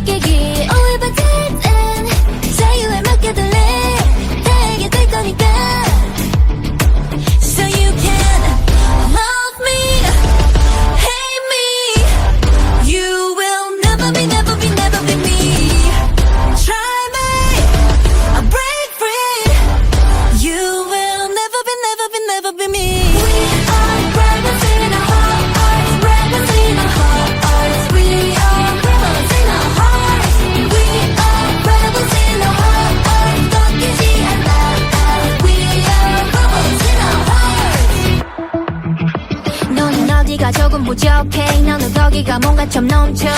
get, get, get. Oh. 거기가 조금 부족해. 너는 거기가 뭔가 좀 넘쳐